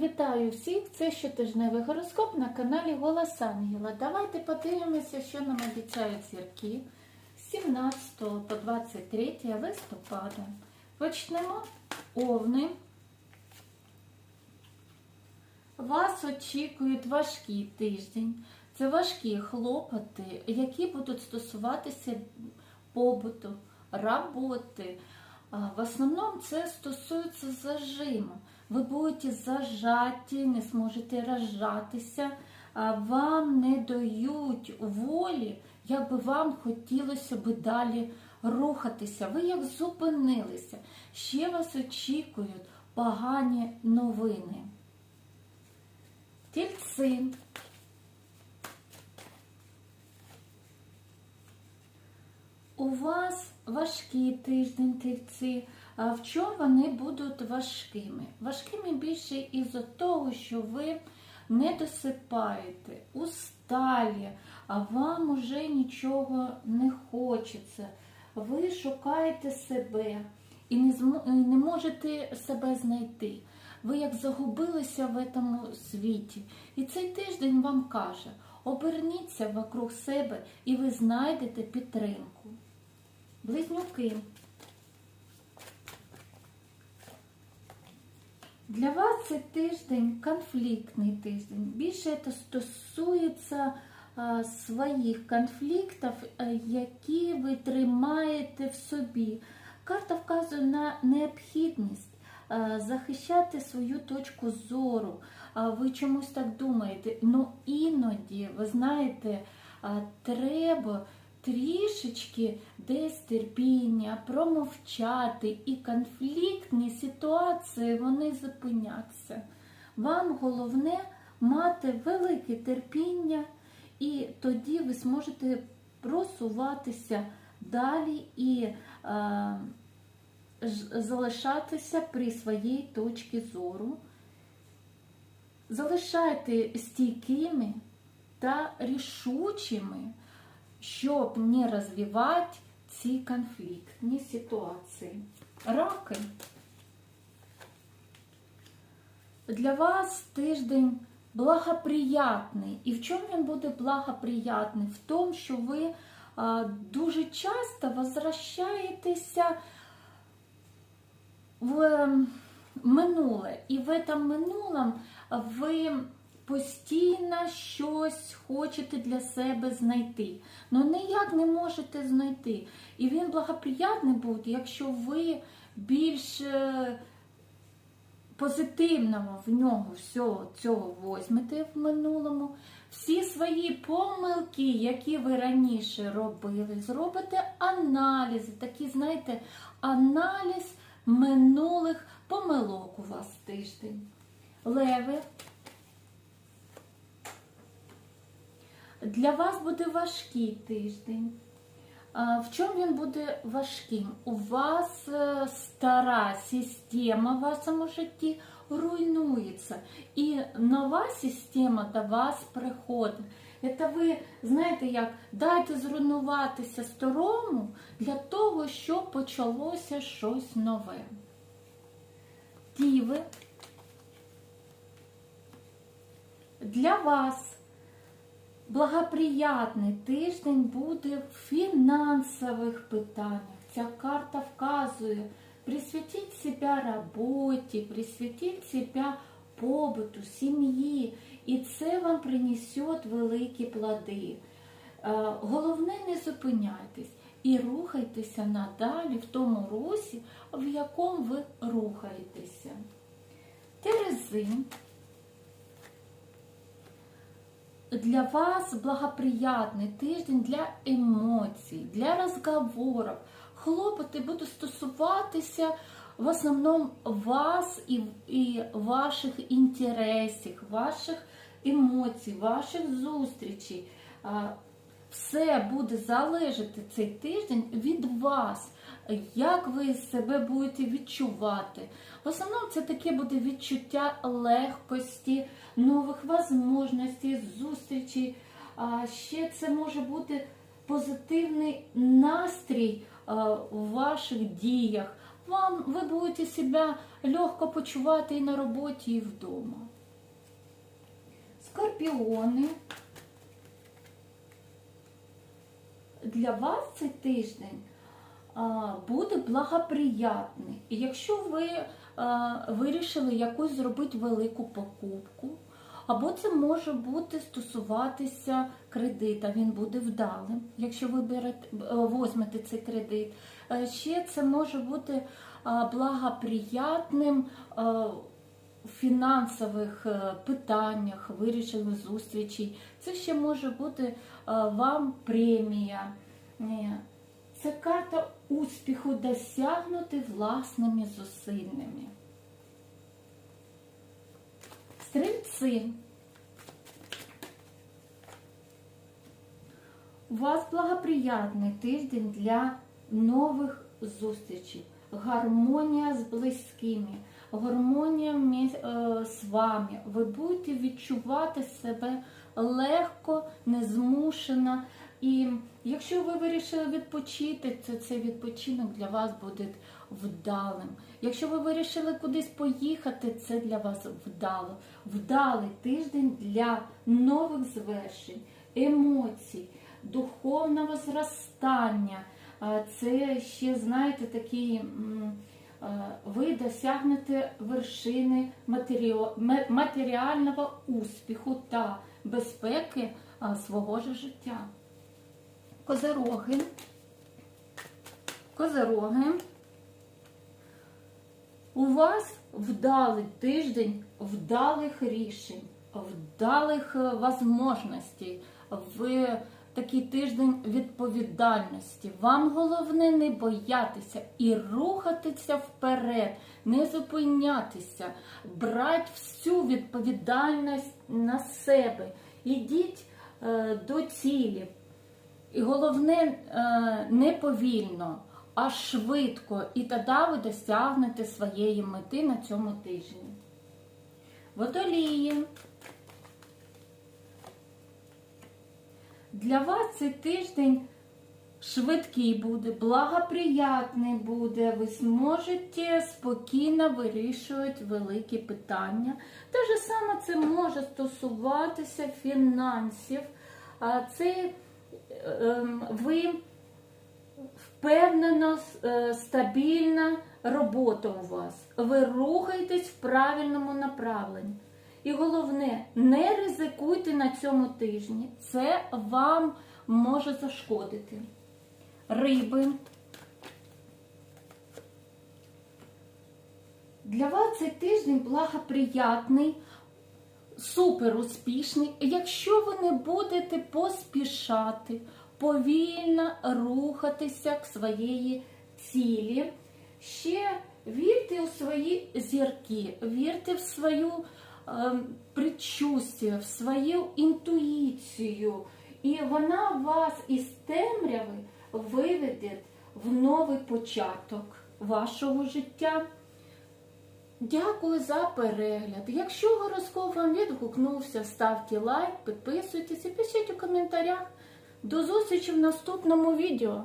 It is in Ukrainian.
Вітаю всіх! Це щотижневий гороскоп на каналі Голос Ангела. Давайте подивимося, що нам обіцяють зірки з 17 по 23 листопада. Почнемо овни. Вас очікують важкий тиждень. Це важкі хлопоти, які будуть стосуватися побуту, роботи. В основному це стосується зажиму. Ви будете зажаті, не зможете розжатися, вам не дають волі, як би вам хотілося би далі рухатися. Ви як зупинилися. Ще вас очікують погані новини. Тільці. У вас важкий тиждень тільці. А в чому вони будуть важкими? Важкими більше із-за того, що ви не досипаєте, усталі, а вам уже нічого не хочеться. Ви шукаєте себе і не можете себе знайти. Ви як загубилися в цьому світі. І цей тиждень вам каже: оберніться вокруг себе і ви знайдете підтримку. Близнюки. Для вас це тиждень конфліктний тиждень. Більше це стосується а, своїх конфліктів, а, які ви тримаєте в собі. Карта вказує на необхідність а, захищати свою точку зору. А ви чомусь так думаєте. Ну іноді, ви знаєте, а, треба трішечки десь терпіння, промовчати і конфліктні ситуації вони зупиняться. Вам головне мати велике терпіння, і тоді ви зможете просуватися далі і е, залишатися при своїй точці зору. Залишайте стійкими та рішучими щоб не розвивати ці конфліктні ситуації. Раки. Для вас тиждень благоприятний. І в чому він буде благоприятний? В тому, що ви дуже часто возвращаєтеся в ем, минуле. І в этом минулому ви постійно щось хочете для себе знайти. Ну ніяк не можете знайти. І він благоприятний буде, якщо ви більш е, позитивного в нього всього цього возьмете в минулому. Всі свої помилки, які ви раніше робили, зробите аналізи, такі, знаєте, аналіз минулих помилок у вас тиждень. Леви. Для вас буде важкий тиждень. В чому він буде важким? У вас е, стара система в вашому житті руйнується, і нова система до вас приходить. Це ви знаєте, як дайте зруйнуватися старому для того, щоб почалося щось нове. Діви. Для вас благоприятний тиждень буде в фінансових питаннях. Ця карта вказує присвятіть себе роботі, присвятіть себе побуту, сім'ї, і це вам принесет великі плоди. Е, Головне, не зупиняйтесь і рухайтеся надалі в тому русі, в якому ви рухаєтеся. Терези. Для вас благоприятний тиждень для емоцій, для розговорів. Хлопоти будуть стосуватися в основному вас і, і ваших інтересів, ваших емоцій, ваших зустрічей. Все буде залежати цей тиждень від вас, як ви себе будете відчувати. В основному це таке буде відчуття легкості, нових можливостей, зустрічей. Ще це може бути позитивний настрій у ваших діях, вам ви будете себе легко почувати і на роботі, і вдома. Скорпіони. Для вас цей тиждень буде благоприятний. І якщо ви вирішили якусь зробити велику покупку, або це може бути стосуватися кредита, він буде вдалим, якщо ви берете, е, возьмете цей кредит. Е, Ще це може бути благоприятним е, фінансових е, питаннях, вирішили зустрічей. Це ще може бути е, вам премія. Е, Це карта успіху досягнути власними зусиллями. Стрільці. У вас благоприятний тиждень для нових зустрічей. Гармонія з близькими, гармонія е, з вами. Ви будете відчувати себе легко, незмушено. І якщо ви вирішили відпочити, то цей відпочинок для вас буде вдалим. Якщо ви вирішили кудись поїхати, це для вас вдало. Вдалий тиждень для нових звершень, емоцій, духовного зростання. Це ще, знаєте, такі. Е, Ви досягнете вершини матеріального успіху та безпеки свого ж життя. Козероги. Козероги. У вас вдалий тиждень вдалих рішень, вдалих е, можливостей. Ви такий тиждень відповідальності. Вам головне не боятися і рухатися вперед, не зупинятися, брати всю відповідальність на себе. Ідіть е, до цілі. І головне е, не повільно, а швидко. І тоді ви досягнете своєї мети на цьому тижні. Водолії. Для вас цей тиждень швидкий буде, благоприятний буде. Ви зможете спокійно вирішувати великі питання. Те ж саме це може стосуватися фінансів. А це ем, ви впевнено, е, стабільна робота у вас. Ви рухаєтесь в правильному направленні. І головне, не ризикуйте на цьому тижні. Це вам може зашкодити. Риби. Для вас цей тиждень благоприятний, супер успішний, якщо ви не будете поспішати, повільно рухатися к своєї цілі. Ще вірте у свої зірки, вірте в свою е, предчувствие, в свою інтуїцію. І вона вас із темряви виведе в новий початок вашого життя. Дякую за перегляд. Якщо гороскоп вам відгукнувся, ставте лайк, підписуйтесь і пишіть у коментарях. До зустрічі в наступному відео.